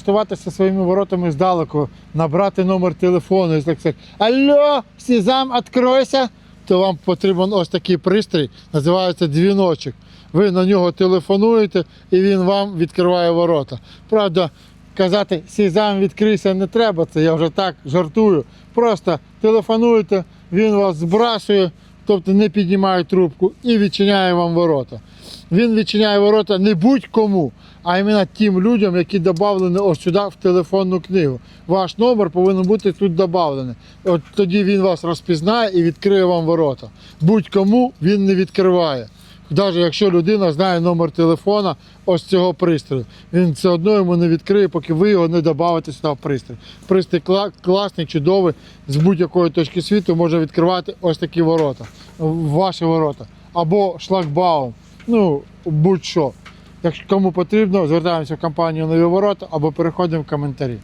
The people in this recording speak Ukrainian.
Користуватися своїми воротами здалеку, набрати номер телефону і так сказати, Алло, Сізам, відкройся, то вам потрібен ось такий пристрій, називається дзвіночок. Ви на нього телефонуєте і він вам відкриває ворота. Правда, казати Сізам, відкрийся не треба, це я вже так жартую. Просто телефонуєте, він вас збрасує, тобто не піднімає трубку і відчиняє вам ворота. Він відчиняє ворота не будь-кому, а іменно тим людям, які додавлені ось сюди в телефонну книгу. Ваш номер повинен бути тут додавлений. От тоді він вас розпізнає і відкриє вам ворота. Будь-кому він не відкриває. Навіть якщо людина знає номер телефона ось цього пристрою, він все одно йому не відкриє, поки ви його не додавите сюди в пристрій. Пристрій кла- класний, чудовий, з будь-якої точки світу може відкривати ось такі ворота, ваші ворота. Або шлагбаум, ну будь-що. Якщо кому потрібно, звертаємося в компанію Нові ворота або переходимо в коментарі.